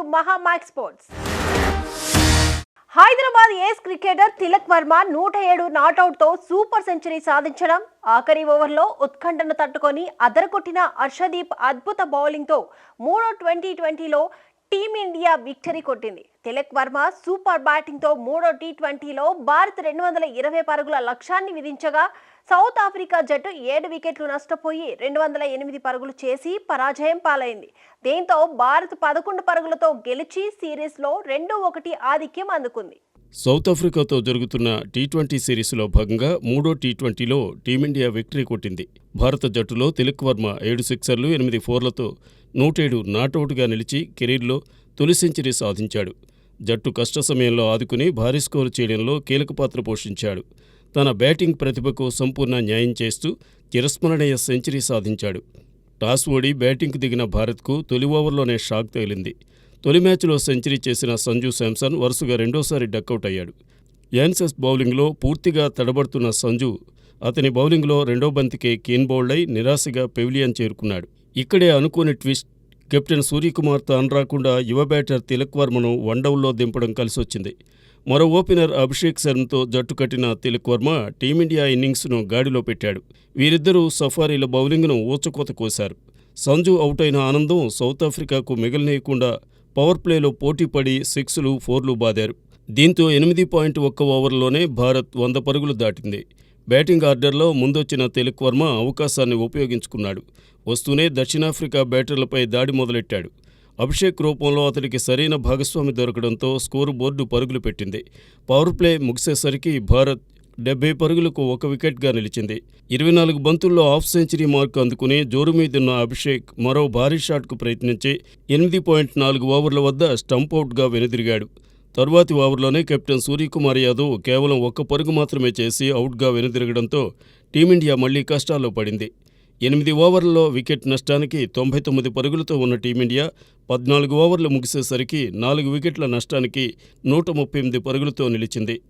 To Mahaa Max sports. Hyderabad ace cricketer Tilak Varma నూట ఏడు నాటౌట్తో super century సాధించడం ఆఖరి ఓవర్లో ఉత్కంఠను తట్టుకొని అదరగొట్టిన హర్షదీప్ అద్భుత బౌలింగ్తో మూడో ట్వంటీ ట్వంటీలో టీమిండియా విక్టరీ కొట్టింది. తిలక్ వర్మ సూపర్ బ్యాటింగ్తో మూడో టీ ట్వంటీలో భారత్ రెండు వందల ఇరవై పరుగుల లక్ష్యాన్ని విధించగా సౌత్ ఆఫ్రికా జట్టు ఏడు వికెట్లు నష్టపోయి రెండు వందల ఎనిమిది పరుగులు చేసి పరాజయం పాలైంది. దీంతో భారత్ పదకొండు పరుగులతో గెలిచి సిరీస్లో రెండు ఒకటి ఆధిక్యం అందుకుంది. సౌత్ ఆఫ్రికాతో జరుగుతున్న టీ ట్వంటీ సిరీస్లో భాగంగా మూడో టీ ట్వంటీలో టీమిండియా విక్టరీ కొట్టింది. భారత జట్టులో తిలక్ వర్మ ఏడు సిక్సర్లు ఎనిమిది ఫోర్లతో నూటేడు నాటౌట్గా నిలిచి కెరీర్లో తొలి సెంచరీ సాధించాడు. జట్టు కష్ట సమయంలో ఆదుకుని భారీ స్కోరు చేయడంలో కీలక పాత్ర పోషించాడు. తన బ్యాటింగ్ ప్రతిభకు సంపూర్ణ న్యాయం చేస్తూ చిరస్మరణీయ సెంచరీ సాధించాడు. టాస్ ఓడి బ్యాటింగ్కు దిగిన భారత్కు తొలి ఓవర్లోనే షాక్ తగిలింది. తొలి మ్యాచ్లో సెంచరీ చేసిన సంజు శాంసన్ వరుసగా రెండోసారి డక్అవుట్ అయ్యాడు. యాన్సెస్ బౌలింగ్లో పూర్తిగా తడబడుతున్న సంజు అతని బౌలింగ్లో రెండో బంతికే కీన్ బౌల్డ్ అయి నిరాశగా పెవిలియన్ చేరుకున్నాడు. ఇక్కడే అనుకోని ట్విస్ట్ కెప్టెన్ సూర్యకుమార్ అనరాకుండా రాకుండా యువ బ్యాటర్ తిలక్ వర్మను వన్డౌన్లో దింపడం కలిసొచ్చింది. మరో ఓపెనర్ అభిషేక్ శర్మతో జట్టు కట్టిన తిలక్ వర్మ టీమిండియా ఇన్నింగ్స్ను గాడిలో పెట్టాడు. వీరిద్దరూ సఫారీల బౌలింగ్ను ఊచకోత కోశారు. సంజు అవుట్ అయిన ఆనందం సౌత్ ఆఫ్రికాకు మిగిలినేయకుండా పవర్ ప్లేలో పోటీపడి సిక్స్లు ఫోర్లు బాదారు. దీంతో ఎనిమిది పాయింట్ ఒక్క ఓవర్లోనే భారత్ వంద పరుగులు దాటింది. బ్యాటింగ్ ఆర్డర్లో ముందొచ్చిన తిలక్ వర్మ అవకాశాన్ని ఉపయోగించుకున్నాడు. వస్తూనే దక్షిణాఫ్రికా బ్యాటర్లపై దాడి మొదలెట్టాడు. అభిషేక్ రూపంలో అతడికి సరైన భాగస్వామి దొరకడంతో స్కోరు బోర్డు పరుగులు పెట్టింది. పవర్ ప్లే ముగిసేసరికి భారత్ డెబ్బై పరుగులకు ఒక వికెట్గా నిలిచింది. ఇరవై నాలుగు బంతుల్లో హాఫ్ సెంచరీ మార్క్ అందుకుని జోరు మీదున్న అభిషేక్ మరో భారీ షాట్కు ప్రయత్నించి ఎనిమిది పాయింట్ నాలుగు ఓవర్ల వద్ద స్టంపౌట్గా వెనుదిరిగాడు. తరువాతి ఓవర్లోనే కెప్టెన్ సూర్యకుమార్ యాదవ్ కేవలం ఒక్క పరుగు మాత్రమే చేసి అవుట్గా వెనుదిరగడంతో టీమిండియా మళ్ళీ కష్టాల్లో పడింది. ఎనిమిది ఓవర్లలో వికెట్ నష్టానికి తొంభై తొమ్మిది పరుగులతో ఉన్న టీమిండియా పద్నాలుగు ఓవర్లు ముగిసేసరికి నాలుగు వికెట్ల నష్టానికి నూట ముప్పై ఎనిమిది పరుగులతో నిలిచింది.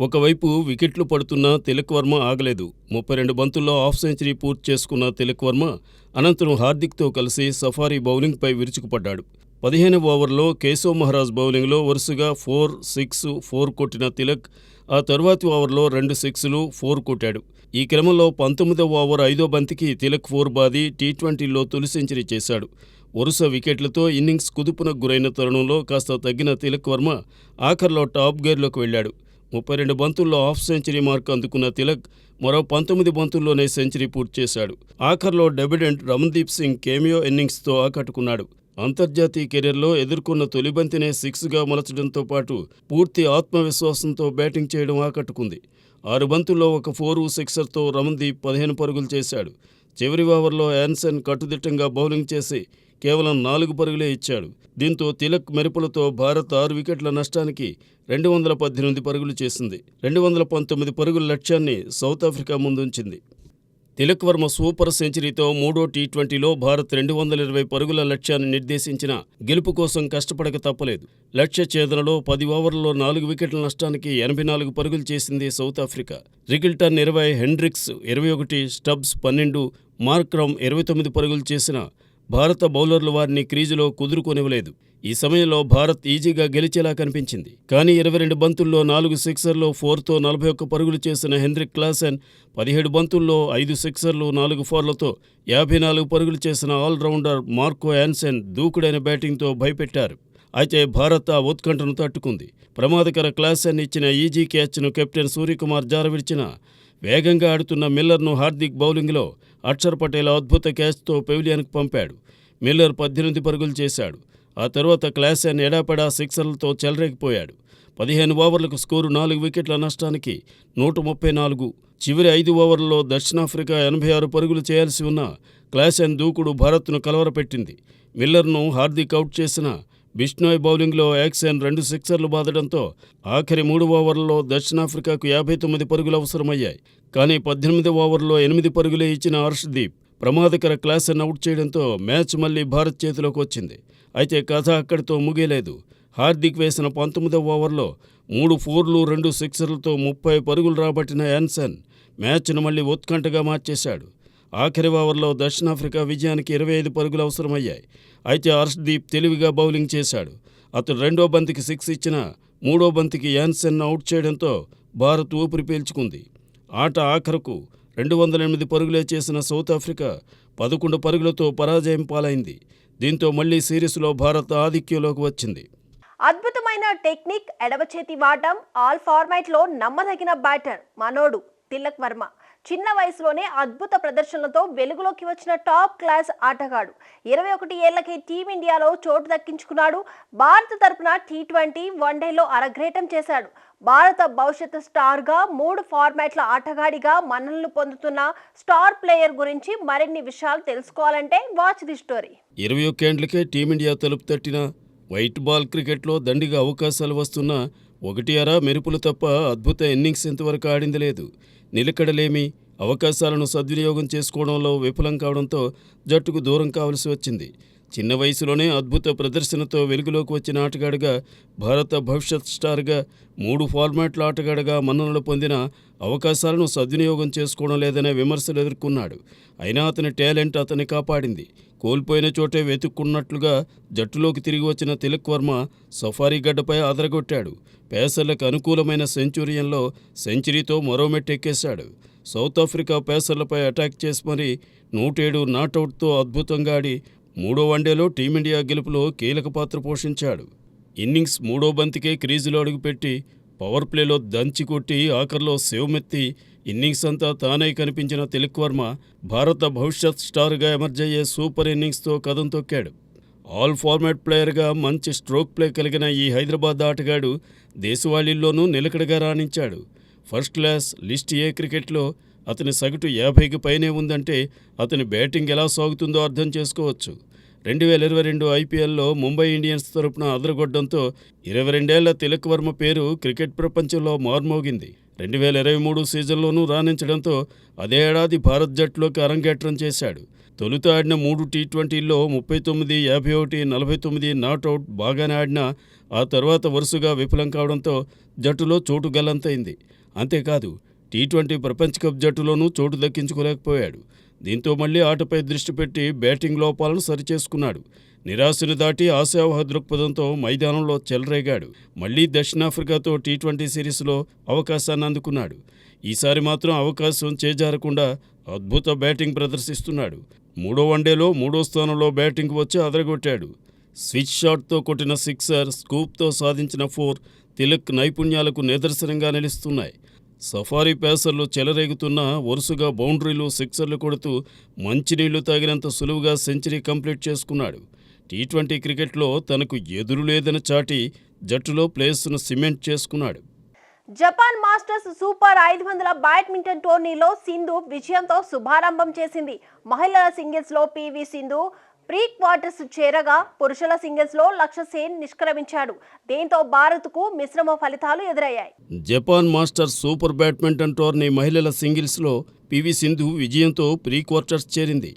ఒకవైపు వికెట్లు పడుతున్నా తిలక్ వర్మ ఆగలేదు. ముప్పై రెండు బంతుల్లో హాఫ్ సెంచరీ పూర్తి చేసుకున్న తిలక్ వర్మ అనంతరం హార్దిక్తో కలిసి సఫారీ బౌలింగ్పై విరుచుకుపడ్డాడు. పదిహేను ఓవర్లో కేశవ్ మహారాజ్ బౌలింగ్లో వరుసగా ఫోర్ సిక్స్ ఫోర్ కొట్టిన తిలక్ ఆ తరువాతి ఓవర్లో రెండు సిక్స్లు ఫోర్ కొట్టాడు. ఈ క్రమంలో పంతొమ్మిదవ ఓవర్ ఐదో బంతికి తిలక్ ఫోర్ బాది టీ ట్వంటీలో తొలి సెంచరీ చేశాడు. వరుస వికెట్లతో ఇన్నింగ్స్ కుదుపునకు గురైన తరుణంలో కాస్త తగ్గిన తిలక్ వర్మ ఆఖర్లో టాప్ గేర్లోకి వెళ్ళాడు. ముప్పై రెండు బంతుల్లో హాఫ్ సెంచరీ మార్క్ అందుకున్న తిలక్ మరో పంతొమ్మిది బంతుల్లోనే సెంచరీ పూర్తి చేశాడు. ఆఖర్లో డెబిడెంట్ రమణ్దీప్ సింగ్ కేమియో ఇన్నింగ్స్తో ఆకట్టుకున్నాడు. అంతర్జాతీయ కెరీర్లో ఎదుర్కొన్న తొలి బంతినే సిక్స్గా మలచడంతో పాటు పూర్తి ఆత్మవిశ్వాసంతో బ్యాటింగ్ చేయడం ఆకట్టుకుంది. ఆరు బంతుల్లో ఒక ఫోరు సిక్సర్తో రమన్దీప్ పదిహేను పరుగులు చేశాడు. చివరి ఓవర్లో యాన్సన్ కట్టుదిట్టంగా బౌలింగ్ చేసి కేవలం నాలుగు పరుగులే ఇచ్చాడు. దీంతో తిలక్ మెరుపులతో భారత్ ఆరు వికెట్ల నష్టానికి రెండు వందల పద్దెనిమిది పరుగులు చేసింది. రెండు వందల పంతొమ్మిది పరుగుల లక్ష్యాన్ని సౌత్ ఆఫ్రికా ముందుంచింది. తిలక్ వర్మ సూపర్ సెంచరీతో మూడో టీ ట్వంటీలో భారత్ రెండు వందల ఇరవై పరుగుల లక్ష్యాన్ని నిర్దేశించిన గెలుపు కోసం కష్టపడక తప్పలేదు. లక్ష్య ఛేదనలో పది ఓవర్లలో నాలుగు వికెట్ల నష్టానికి ఎనభై నాలుగు పరుగులు చేసింది సౌత్ ఆఫ్రికా. రిగిల్టన్ ఇరవై హెండ్రిక్స్ ఇరవై ఒకటి స్టబ్స్ పన్నెండు మార్క్రమ్ ఇరవై తొమ్మిది పరుగులు చేసిన భారత బౌలర్లు వారిని క్రీజులో కుదురుకొనివ్వలేదు. ఈ సమయంలో భారత్ ఈజీగా గెలిచేలా కనిపించింది. కానీ ఇరవై రెండు బంతుల్లో నాలుగు సిక్సర్లు ఫోర్తో నలభై ఒక్క పరుగులు చేసిన హెన్రిక్ క్లాసెన్ పదిహేడు బంతుల్లో ఐదు సిక్సర్లు నాలుగు ఫోర్లతో యాభై నాలుగు పరుగులు చేసిన ఆల్రౌండర్ మార్కో యాన్సెన్ దూకుడైన బ్యాటింగ్తో భయపెట్టారు. అయితే భారత్ ఆ ఉత్కంఠను తట్టుకుంది. ప్రమాదకర క్లాసెన్ ఇచ్చిన ఈజీ క్యాచ్ను కెప్టెన్ సూర్యకుమార్ జారవిడిచిన వేగంగా ఆడుతున్న మిల్లర్ను హార్దిక్ బౌలింగ్లో అక్షర్ పటేల్ అద్భుత క్యాచ్తో పెవిలియన్కు పంపాడు. మిల్లర్ పద్దెనిమిది పరుగులు చేశాడు. ఆ తర్వాత క్లాసెన్ ఎడాపెడా సిక్సర్లతో చెలరేగిపోయాడు. పదిహేను ఓవర్లకు స్కోరు నాలుగు వికెట్ల నష్టానికి నూట ముప్పై నాలుగు. చివరి ఐదు ఓవర్లలో దక్షిణాఫ్రికా ఎనభై ఆరు పరుగులు చేయాల్సి ఉన్న క్లాసెన్ దూకుడు భారత్ను కలవరపెట్టింది. మిల్లర్ను హార్దిక్ అవుట్ చేసిన బిష్నోయ్ బౌలింగ్లో యాక్సెన్ రెండు సిక్సర్లు బాదడంతో ఆఖరి మూడు ఓవర్లలో దక్షిణాఫ్రికాకు యాభై తొమ్మిది పరుగులు అవసరమయ్యాయి. కానీ పద్దెనిమిది ఓవర్లో ఎనిమిది పరుగులే ఇచ్చిన హర్షదీప్ ప్రమాదకర క్లాసెన్ అవుట్ చేయడంతో మ్యాచ్ మళ్ళీ భారత్ చేతిలోకి వచ్చింది. అయితే కథ అక్కడితో ముగియలేదు. హార్దిక్ వేసిన పంతొమ్మిదవ ఓవర్లో మూడు ఫోర్లు రెండు సిక్సర్లతో ముప్పై పరుగులు రాబట్టిన యాన్సన్ మ్యాచ్ను మళ్ళీ ఉత్కంఠగా మార్చేశాడు. ఆఖరి ఓవర్లో దక్షిణాఫ్రికా విజయానికి ఇరవై ఐదు పరుగులు అవసరమయ్యాయి. అయితే హర్షదీప్ తెలివిగా బౌలింగ్ చేశాడు. అతడు రెండో బంతికి సిక్స్ ఇచ్చిన మూడో బంతికి యాన్సన్ అవుట్ చేయడంతో భారత్ ఊపిరి పీల్చుకుంది. ఆట ఆఖరకు రెండు వందల ఎనిమిది పరుగులే చేసిన సౌత్ ఆఫ్రికా పదకొండు పరుగులతో పరాజయం పాలైంది. దీంతో మళ్ళీ సిరీస్లో భారత్ ఆధిక్యంలోకి వచ్చింది. అద్భుతమైన టెక్నిక్ ఎడవచేతి వాటం ఆల్ ఫార్మాట్లో నమ్మదగిన బ్యాటర్ మనోడు తిలక్ వర్మ. చిన్న వయసులోనే అద్భుత ప్రదర్శనలతో వెలుగులోకి వచ్చిన టాప్ క్లాస్ ఆటగాడు. ఇరవై ఒకటి ఏళ్ళకే టీమిండియాలో చోటు దక్కించుకున్నాడు. భారత తరపున టీ ట్వంటీ వన్డేలో అరగ్రేటం చేశాడు. భారత భవిష్యత్ స్టార్గా మూడు ఫార్మాట్ల ఆటగాడిగా మన్ననలు పొందుతున్న స్టార్ ప్లేయర్ గురించి మరిన్ని విషయాలు తెలుసుకోవాలంటే వాచ్ ది స్టోరీ. ఇరవై ఒక్కేండ్లకే టీమిండియా తలుపు తట్టిన వైట్ బాల్ క్రికెట్లో దండిగా అవకాశాలు వస్తున్న ఒకటి అరా మెరుపులు తప్ప అద్భుత ఇన్నింగ్స్ ఇంతవరకు ఆడింది లేదు. నిలకడలేమి. అవకాశాలను సద్వినియోగం చేసుకోవడంలో విఫలం కావడంతో జట్టుకు దూరం కావలసి వచ్చింది. చిన్న వయసులోనే అద్భుత ప్రదర్శనతో వెలుగులోకి వచ్చిన ఆటగాడుగా భారత భవిష్యత్ స్టార్గా మూడు ఫార్మాట్ల ఆటగాడుగా మన్ననలు పొందిన అవకాశాలను సద్వినియోగం చేసుకోవడం లేదనే విమర్శలు ఎదుర్కొన్నాడు. అయినా అతని టాలెంట్ అతన్ని కాపాడింది. కోల్పోయిన చోటే వెతుక్కున్నట్లుగా జట్టులోకి తిరిగి వచ్చిన తిలక్ వర్మ సఫారీ గడ్డపై అదరగొట్టాడు పేసర్లకు అనుకూలమైన సెంచురియన్లో సెంచరీతో మరో మెట్టెక్కేశాడు. సౌత్ ఆఫ్రికా పేసర్లపై అటాక్ చేసి మరీ నూటేడు నాటౌట్తో అద్భుతంగా ఆడి మూడో వన్డేలో టీమిండియా గెలుపులో కీలక పాత్ర పోషించాడు. ఇన్నింగ్స్ మూడో బంతికే క్రీజులో అడుగుపెట్టి పవర్ ప్లేలో దంచి కొట్టి ఆఖర్లో సేవమెత్తి ఇన్నింగ్స్ అంతా తానే కనిపించిన తెలుక్ వర్మ భారత భవిష్యత్ స్టార్గా ఎమర్జ్ అయ్యే సూపర్ ఇన్నింగ్స్తో కథం తొక్కాడు. ఆల్ ఫార్మాట్ ప్లేయర్గా మంచి స్ట్రోక్ ప్లే కలిగిన ఈ హైదరాబాద్ ఆటగాడు దేశవాళీల్లోనూ నిలకడగా రాణించాడు. ఫస్ట్ క్లాస్ లిస్ట్ ఏ క్రికెట్లో అతని సగటు యాభైకి పైనే ఉందంటే అతని బ్యాటింగ్ ఎలా సాగుతుందో అర్థం చేసుకోవచ్చు. రెండు వేల ఇరవై రెండు ఐపీఎల్లో ముంబై ఇండియన్స్ తరపున అదరగొట్టడంతో ఇరవై రెండేళ్ళ తిలక్ వర్మ పేరు క్రికెట్ ప్రపంచంలో మార్మోగింది. రెండు వేల ఇరవై మూడు సీజన్లోనూ రాణించడంతో అదే ఏడాది భారత్ జట్టులోకి అరంగేట్రం చేశాడు. తొలుత ఆడిన మూడు టీ ట్వంటీల్లో ముప్పై తొమ్మిది యాభై ఒకటి నలభై తొమ్మిది నాట్అవుట్ బాగానే ఆడినా ఆ తర్వాత వరుసగా విఫలం కావడంతో జట్టులో చోటు గల్లంతైంది. అంతేకాదు టీ ట్వంటీ ప్రపంచ కప్ జట్టులోనూ చోటు దక్కించుకోలేకపోయాడు. దీంతో మళ్ళీ ఆటపై దృష్టి పెట్టి బ్యాటింగ్ లోపాలను సరిచేసుకున్నాడు. నిరాశను దాటి ఆశావహ దృక్పథంతో మైదానంలో చెలరేగాడు. మళ్ళీ దక్షిణాఫ్రికాతో టీ ట్వంటీ సిరీస్లో అవకాశాన్ని అందుకున్నాడు. ఈసారి మాత్రం అవకాశం చేజారకుండా అద్భుత బ్యాటింగ్ ప్రదర్శిస్తున్నాడు. మూడో వన్డేలో మూడో స్థానంలో బ్యాటింగ్ వచ్చి అదరగొట్టాడు. స్విచ్ షాట్తో కొట్టిన సిక్సర్ స్కూప్తో సాధించిన ఫోర్ తిలక్ నైపుణ్యాలకు నిదర్శనంగా నిలుస్తున్నాయి. సఫారీ పేసర్లు చెలరేగుతున్న వరుసగా బౌండరీలు సిక్సర్లు కొడుతూ మంచినీళ్ళు తాగినంత సులువుగా సెంచరీ కంప్లీట్ చేసుకున్నాడు. టీ ట్వంటీ క్రికెట్లో తనకు ఎదురు లేదని చాటి జట్టులో ప్లేస్ను సిమెంట్ చేసుకున్నాడు. జపాన్ మాస్టర్స్ సూపర్ ఐదు వందల బ్యాడ్మింటన్ టోర్నీలో సింధు విజయంతో శుభారంభం చేసింది. మహిళల సింగిల్స్లో PV PV Sindhu pre quarters చేరగా పురుషుల సింగిల్స్లో లక్ష్య సేన్ నిష్క్రమించాడు. దీంతో భారత్కు మిశ్రమ ఫలితాలు ఎదురయ్యాయి. Japan Masters super badminton tourney మహిళల సింగిల్స్లో పివి సింధు విజయంతో ప్రీ క్వార్టర్స్ చేరింది.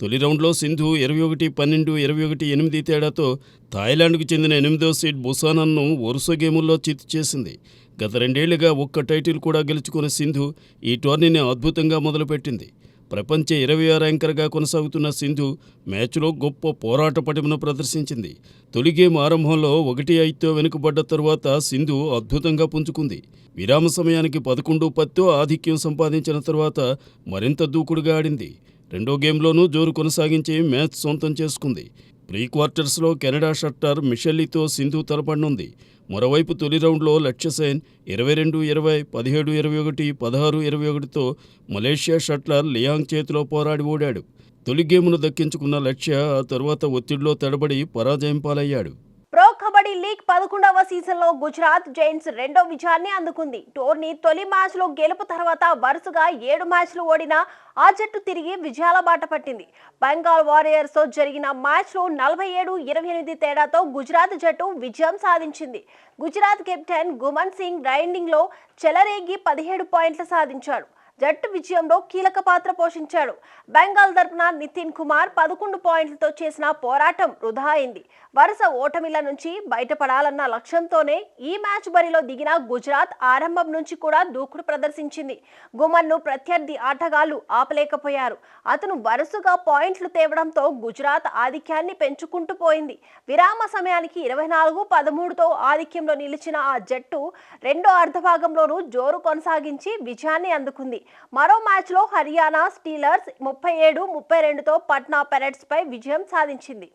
తొలి రౌండ్లో సింధు ఇరవై ఒకటి పన్నెండు ఇరవై ఒకటి ఎనిమిది తేడాతో థాయిలాండ్కు చెందిన ఎనిమిదో సీడ్ బుసానన్ను వరుస గేముల్లో చిత్తు చేసింది. గత రెండేళ్ళుగా ఒక్క టైటిల్ కూడా గెలుచుకున్న సింధు ఈ టోర్నీని అద్భుతంగా మొదలుపెట్టింది. ప్రపంచ ఇరవై ఆరు కొనసాగుతున్న సింధు మ్యాచ్లో గొప్ప పోరాట పటిమను ప్రదర్శించింది. తొలి గేమ్ ఆరంభంలో ఒకటి ఐదుతో వెనుకబడ్డ తరువాత సింధు అద్భుతంగా పుంజుకుంది. విరామ సమయానికి పదకొండు పత్తో ఆధిక్యం సంపాదించిన తర్వాత మరింత దూకుడుగా ఆడింది. రెండో గేమ్లోనూ జోరు కొనసాగించి మ్యాచ్ సొంతం చేసుకుంది. ప్రీ క్వార్టర్స్లో కెనడా షట్టర్ మిషెల్లీతో సింధు తలపడనుంది మరోవైపు తొలి రౌండ్లో లక్ష్యసేన్ ఇరవై రెండు ఇరవై పదిహేడు ఇరవై ఒకటి పదహారు ఇరవై ఒకటితో మలేషియా షట్లర్ లియాంగ్ చేతిలో పోరాడి ఓడాడు. తొలి గేమును దక్కించుకున్న లక్ష్య ఆ తరువాత ఒత్తిడిలో తడబడి పరాజయం పాలయ్యాడు. ప్రో కబడ్డీ లీగ్ పదకొండవ సీజన్లో గుజరాత్ జైంట్స్ రెండో విజయాన్ని అందుకుంది. టోర్నీ తొలి మ్యాచ్లో గెలుపు తర్వాత వరుసగా ఏడు మ్యాచ్లు ఓడిన ఆ జట్టు తిరిగి విజయాల బాట పట్టింది. బెంగాల్ వారియర్స్తో జరిగిన మ్యాచ్లో నలభై ఏడు ఇరవై ఎనిమిది తేడాతో గుజరాత్ జట్టు విజయం సాధించింది. గుజరాత్ కెప్టెన్ గుమన్ సింగ్ రైడింగ్లో చెలరేగి పదిహేడు పాయింట్లు సాధించాడు. జట్టు విజయంలో కీలక పాత్ర పోషించాడు. బెంగాల్ తరపున నితిన్ కుమార్ పదకొండు పాయింట్లతో చేసిన పోరాటం వృధా అయింది. వరుస ఓటమిల నుంచి బయటపడాలన్న లక్ష్యంతోనే ఈ మ్యాచ్ బరిలో దిగిన గుజరాత్ ఆరంభం నుంచి కూడా దూకుడు ప్రదర్శించింది. గుమన్ను ప్రత్యర్థి ఆటగాళ్ళు ఆపలేకపోయారు. అతను వరుసగా పాయింట్లు తేవడంతో గుజరాత్ ఆధిక్యాన్ని పెంచుకుంటూ పోయింది. విరామ సమయానికి ఇరవై నాలుగు పదమూడుతో ఆధిక్యంలో నిలిచిన ఆ జట్టు రెండో అర్ధభాగంలోనూ జోరు కొనసాగించి విజయాన్ని అందుకుంది. మరో మ్యాచ్లో హర్యానా స్టీలర్స్ ముప్పై ఏడు ముప్పై రెండుతో పట్నా పెరట్స్పై విజయం సాధించింది.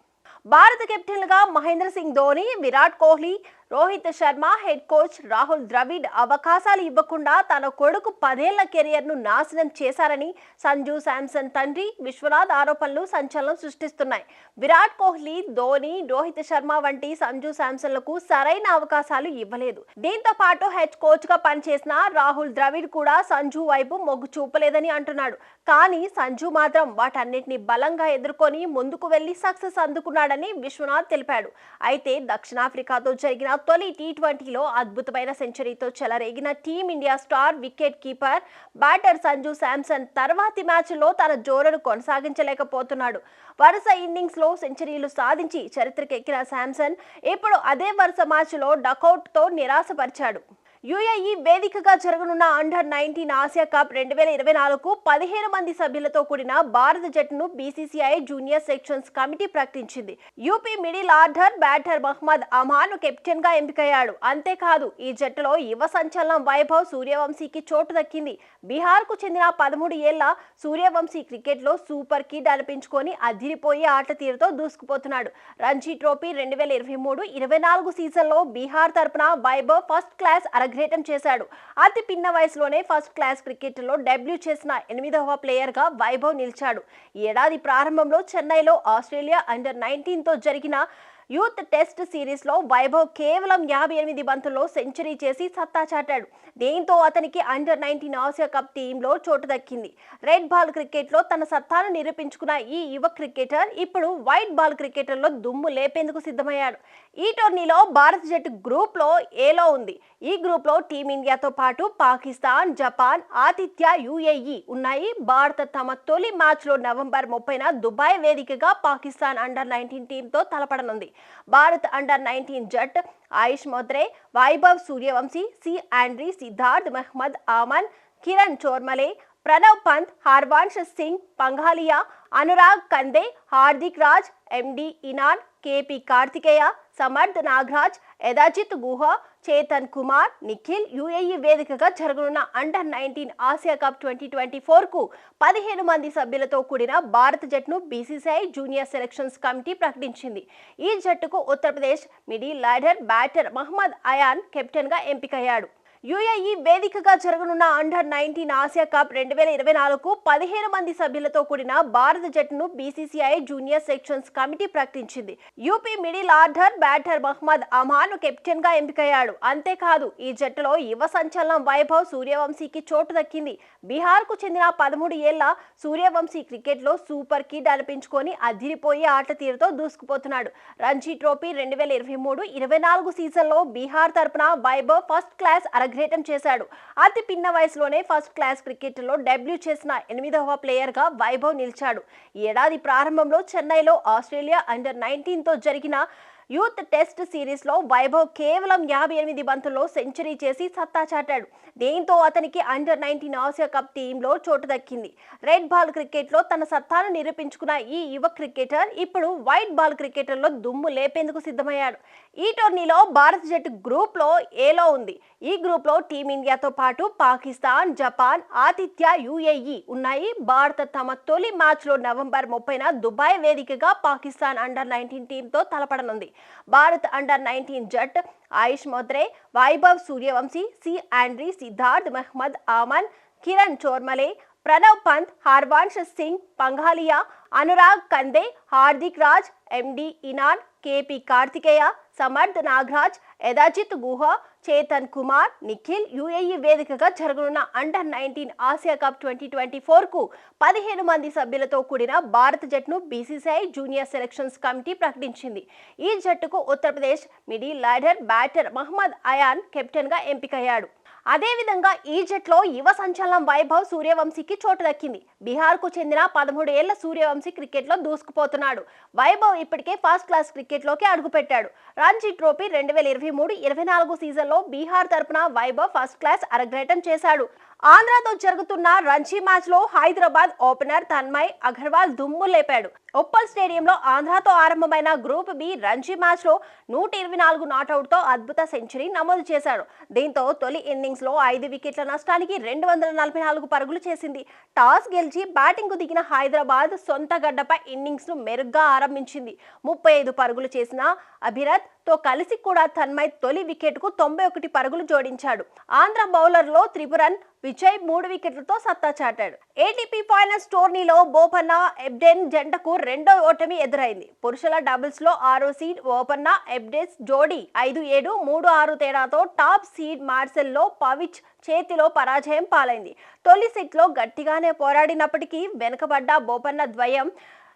భారత కెప్టెన్లుగా మహేంద్ర సింగ్ ధోని విరాట్ కోహ్లీ రోహిత్ శర్మ హెడ్ కోచ్ రాహుల్ ద్రవిడ్ అవకాశాలు ఇవ్వకుండా తన కొడుకు పదేళ్ళ కెరియర్ను నాశనం చేశారని సంజు శాంసన్ తండ్రి విశ్వనాథ్ ఆరోపణలు సంచలనం సృష్టిస్తున్నాయి. విరాట్ కోహ్లీ ధోని రోహిత్ శర్మ వంటి సంజు శాంసన్లకు సరైన అవకాశాలు ఇవ్వలేదు. దీంతో పాటు హెడ్ కోచ్గా పనిచేసిన రాహుల్ ద్రవిడ్ కూడా సంజు వైపు మొగ్గు చూపలేదని అంటున్నాడు. కానీ సంజు మాత్రం వాటన్నిటిని బలంగా ఎదుర్కొని ముందుకు వెళ్ళి సక్సెస్ అందుకున్నాడని విశ్వనాథ్ తెలిపాడు. అయితే దక్షిణాఫ్రికాతో జరిగిన తొలి టీ ట్వంటీలో అద్భుతమైన సెంచరీతో చెలరేగిన Team India star wicket keeper batter Sanju Samson తర్వాతి మ్యాచ్లో తన జోరును కొనసాగించలేకపోతున్నాడు. వరుస ఇన్నింగ్స్లో సెంచరీలు సాధించి చరిత్రకెక్కిన శాంసన్ ఇప్పుడు అదే వరుస మ్యాచ్లో డకౌట్తో నిరాశపరిచాడు. యుఏఈ వేదికగా జరగనున్న అండర్ నైన్టీన్ ఆసియా కప్ రెండు వేల ఇరవై నాలుగు పదిహేను మంది సభ్యులతో కూడిన భారత జట్టును బీసీసీఐ జూనియర్ సెక్షన్స్ కమిటీ ప్రకటించింది. UP middle order batter Mohammed Amaan కెప్టెన్గా ఎంపికయ్యాడు. అంతేకాదు ఈ జట్టులో యువ సంచలనం వైభవ్ సూర్యవంశీకి చోటు దక్కింది. బీహార్కు చెందిన పదమూడు ఏళ్ళ సూర్యవంశీ క్రికెట్లో సూపర్ కిడ్ అనిపించుకొని అదిరిపోయే ఆట తీరుతో దూసుకుపోతున్నాడు. రంజీ ట్రోఫీ రెండు వేల ఇరవై మూడు ఇరవై నాలుగు సీజన్లో బీహార్ తరపున వైభవ్ ఫస్ట్ క్లాస్ అరగ్రేటం చేశాడు. అతి పిన్న వయసులోనే ఫస్ట్ క్లాస్ క్రికెట్లో డెబ్యూ చేసిన ఎనిమిదవ ప్లేయర్గా వైభవ్ నిలిచాడు. ఏడాది ప్రారంభంలో చెన్నైలో ఆస్ట్రేలియా అండర్ నైన్టీన్తో జరిగిన యూత్ టెస్ట్ సిరీస్లో వైభవ్ కేవలం యాభై ఎనిమిది బంతుల్లో సెంచరీ చేసి సత్తా చాటాడు. దీంతో అతనికి అండర్ నైన్టీన్ ఆసియా కప్ టీంలో చోటు దక్కింది. రెడ్ బాల్ క్రికెట్లో తన సత్తాను నిరూపించుకున్న ఈ యువ క్రికెటర్ ఇప్పుడు వైట్ బాల్ క్రికెటర్లో దుమ్ము లేపేందుకు సిద్ధమయ్యాడు. ఈ టోర్నీలో భారత జట్టు గ్రూప్లో ఏలో ఉంది. ఈ గ్రూప్లో టీమిండియాతో పాటు పాకిస్తాన్ జపాన్ ఆతిథ్య యుఏఈ ఉన్నాయి. భారత తమ తొలి మ్యాచ్లో నవంబర్ ముప్పైన దుబాయ్ వేదికగా పాకిస్తాన్ అండర్ నైన్టీన్ టీంతో తలపడనుంది. Bharat under nineteen జట్ Ayush Mhatre Vaibhav Suryavanshi C Andre Siddharth Mohammed Aman Kiran Chormale Pranav Pant Harvansh Singh Panghaliya Anurag Kande Hardik Raj MD Enaan KP Karthikeya Samarth Nagaraj Yudhajit Guha Chetan Kumar Nikhil UAE వేదికగా జరగనున్న under nineteen Asia cup twenty twenty ఫోర్కు పదిహేను మంది సభ్యులతో కూడిన భారత జట్టును BCCI junior selections committee ప్రకటించింది. ఈ జట్టుకు Uttar Pradesh middle order batter Mohammed Ayan కెప్టెన్గా ఎంపికయ్యాడు. యుఏఈ వేదికగా జరగనున్న అండర్ నైన్టీన్ ఆసియా కప్ రెండు వేల ఇరవై నాలుగు పదిహేను మంది సభ్యులతో కూడిన భారత జట్టును బీసీసీఐ జూనియర్ సెక్షన్స్ కమిటీ ప్రకటించింది. UP middle order batter Mohammed Amaan కెప్టెన్గా ఎంపికయ్యాడు. అంతేకాదు ఈ జట్టులో యువ సంచలనం వైభవ్ సూర్యవంశీకి చోటు దక్కింది. బీహార్కు చెందిన పదమూడు ఏళ్ళ సూర్యవంశీ క్రికెట్లో సూపర్ కిడ్ అనిపించుకొని అదిరిపోయే ఆట తీరుతో దూసుకుపోతున్నాడు. రంజీ ట్రోఫీ రెండు వేల ఇరవై మూడు ఇరవై నాలుగు సీజన్లో బీహార్ తరపున వైభవ్ ఫస్ట్ క్లాస్ అరగ్రేటం చేశాడు. అతి పిన్న వయసులోనే ఫస్ట్ క్లాస్ క్రికెట్లో డెబ్యూ చేసిన ఎనిమిదవ ప్లేయర్గా వైభవ్ నిలిచాడు. ఏడాది ప్రారంభంలో చెన్నైలో ఆస్ట్రేలియా అండర్ నైన్టీన్తో జరిగిన యూత్ టెస్ట్ సిరీస్లో వైభవ్ కేవలం యాభై ఎనిమిది బంతుల్లో సెంచరీ చేసి సత్తా చాటాడు. దీంతో అతనికి అండర్ నైన్టీన్ ఆసియా కప్ టీంలో చోటు దక్కింది. రెడ్ బాల్ క్రికెట్లో తన సత్తాను నిరూపించుకున్న ఈ యువ క్రికెటర్ ఇప్పుడు వైట్ బాల్ క్రికెటర్లో దుమ్ము లేపేందుకు సిద్ధమయ్యాడు. ఈ టోర్నీలో భారత జట్టు గ్రూప్లో ఏలో ఉంది. ఈ గ్రూప్లో టీమిండియాతో పాటు పాకిస్తాన్ జపాన్ ఆతిథ్య యుఏఈ ఉన్నాయి. భారత తమ తొలి మ్యాచ్లో నవంబర్ ముప్పైన దుబాయ్ వేదికగా పాకిస్తాన్ అండర్ నైన్టీన్ టీంతో తలపడనుంది. Bharat under nineteen జట్ Ayush Mhatre Vaibhav Suryavanshi C Andre Siddharth Mohammed Aman Kiran Chormale Pranav Pant Harvansh Singh Panghaliya Anurag Kande Hardik Raj MD Enaan KP Karthikeya Samarth Nagaraj Yudhajit Guha Chetan Kumar Nikhil UAE వేదికగా జరగనున్న under nineteen Asia cup twenty twenty ఫోర్కు పదిహేను మంది సభ్యులతో కూడిన భారత జట్టును BCCI junior selections committee ప్రకటించింది. ఈ జట్టుకు Uttar Pradesh middle order batter Mohammed Ayan కెప్టెన్గా ఎంపికయ్యాడు. అదేవిధంగా ఈజెట్లో యువ సంచలనం వైభవ్ సూర్యవంశీకి చోటు దక్కింది. బీహార్కు చెందిన పదమూడు ఏళ్ళ సూర్యవంశీ క్రికెట్లో దూసుకుపోతున్నాడు. వైభవ్ ఇప్పటికే ఫస్ట్ క్లాస్ క్రికెట్లోకి అడుగుపెట్టాడు. రంజీ ట్రోఫీ రెండు వేల ఇరవై మూడు ఇరవై నాలుగు సీజన్లో బీహార్ తరపున వైభవ్ ఫస్ట్ క్లాస్ అరగ్రేటం చేశాడు. ఆంధ్రాతో జరుగుతున్న రంజీ మ్యాచ్లో హైదరాబాద్ ఓపెనర్ తన్మయ్ అగర్వాల్ దుమ్ము లేపాడు. ఉప్పల్ స్టేడియంలో ఆంధ్రాతో ఆరంభమైన గ్రూప్ బి రంజీ మ్యాచ్లో నూట ఇరవై నాలుగు నాటౌట్తో అద్భుత సెంచరీ నమోదు చేశాడు. దీంతో తొలి ఇన్నింగ్స్లో ఐదు వికెట్ల నష్టానికి రెండు వందల నలభై నాలుగు పరుగులు చేసింది. టాస్ గెలిచి బ్యాటింగ్కు దిగిన హైదరాబాద్ సొంత గడ్డపై ఇన్నింగ్స్ను మెరుగ్గా ఆరంభించింది. ముప్పై ఐదు పరుగులు చేసిన అభిరత్ తో కలిసి కూడా తన్మయ్ తొలి వికెట్కు తొంభై ఒకటి పరుగులు జోడించాడు. ఆంధ్ర బౌలర్లో త్రిపురన్ విజయ్ మూడు వికెట్లతో సత్తా చాటాడు. ఏటీపీ ఫైనల్స్ టోర్నీలో బోపన్న ఎబ్డెన్ జంటకు రెండో ఓటమి ఎదురైంది. పురుషుల డబుల్స్లో ఆరో సీడ్ ఓపన్న ఎబ్డెస్ జోడీ ఐదు ఏడు మూడు ఆరు తేడాతో టాప్ సీడ్ మార్సెల్లో పవిచ్ చేతిలో పరాజయం పాలైంది. తొలి సెట్లో గట్టిగానే పోరాడినప్పటికీ వెనుకబడ్డ బోపన్న ద్వయం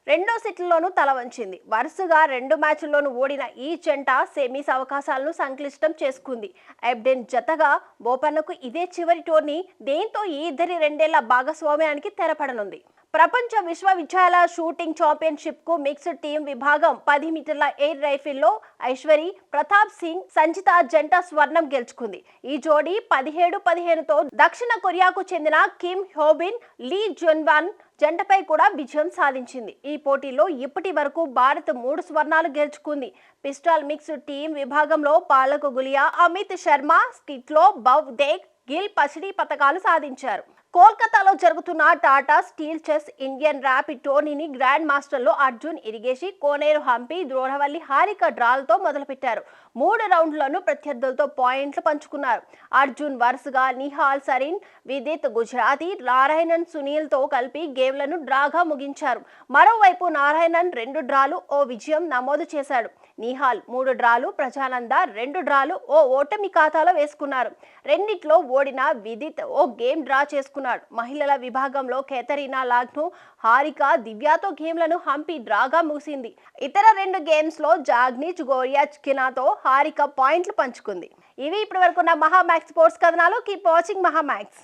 రెండో సెట్లలోనూ తల వంచింది. వరుసగా రెండు మ్యాచ్ల్లోనూ ఓడిన ఈ జంట సెమీస్ అవకాశాలను సంక్లిష్టం చేసుకుంది. ఎబ్డెన్ జతగా బోపన్నకు ఇదే చివరి టోర్నీ దేంతో ఈ ఇద్దరి రెండేళ్ళ భాగస్వామ్యానికి తెరపడనుంది. ప్రపంచ విశ్వవిద్యాలయ షూటింగ్ ఛాంపియన్షిప్కు మిక్స్డ్ టీం విభాగం పది మీటర్ల ఎయిర్ రైఫిల్లో ఐశ్వరి ప్రతాప్ సింగ్ సంచిత జంట స్వర్ణం గెలుచుకుంది. ఈ జోడీ పదిహేడు పదిహేనుతో దక్షిణ కొరియాకు చెందిన కిమ్ హోబిన్ లీ జున్వాన్ జంటపై కూడా విజయం సాధించింది. ఈ పోటీలో ఇప్పటి వరకు భారత్ మూడు స్వర్ణాలు గెలుచుకుంది. పిస్టాల్ మిక్స్ టీం విభాగంలో పాలకు గులియా అమిత్ శర్మ స్కిట్లో బవ్ దేగ్ గిల్ పసిడి పతకాలు సాధించారు. కోల్కతాలో జరుగుతున్న Tata steel chess Indian rapid టోర్నీని grand మాస్టర్లో అర్జున్ ఇరిగేషి కోనేరు హంపి ద్రోణవల్లి హారిక డ్రాల్తో మొదలుపెట్టారు. మూడు రౌండ్లను ప్రత్యర్థులతో పాయింట్లు పంచుకున్నారు. అర్జున్ వరుసగా నిహాల్ సరీన్ విదిత్ గుజరాతీ నారాయణన్ సునీల్తో కలిపి గేమ్లను డ్రాగా ముగించారు. మరోవైపు నారాయణన్ రెండు డ్రాలు ఓ విజయం నమోదు చేశాడు. నిహాల్ మూడు డ్రాలు ప్రజానంద రెండు డ్రాలు ఓ ఓటమి ఖాతాలో వేసుకున్నారు. రెండిట్లో ఓడిన విదిత్ ఓ గేమ్ డ్రా చేసుకున్నాడు. మహిళల విభాగంలో కేతరీనా లాగ్ను హారిక దివ్యాతో గేమ్లను హంపి డ్రాగా ముగిసింది. ఇతర రెండు గేమ్స్లో జాగ్నిచ్ గోరియా కినాతో హారిక పాయింట్లు పంచుకుంది. ఇవి ఇప్పటి వరకు ఉన్న మహా మ్యాక్స్ స్పోర్ట్స్ కథనాలు. Keep watching Mahaa Max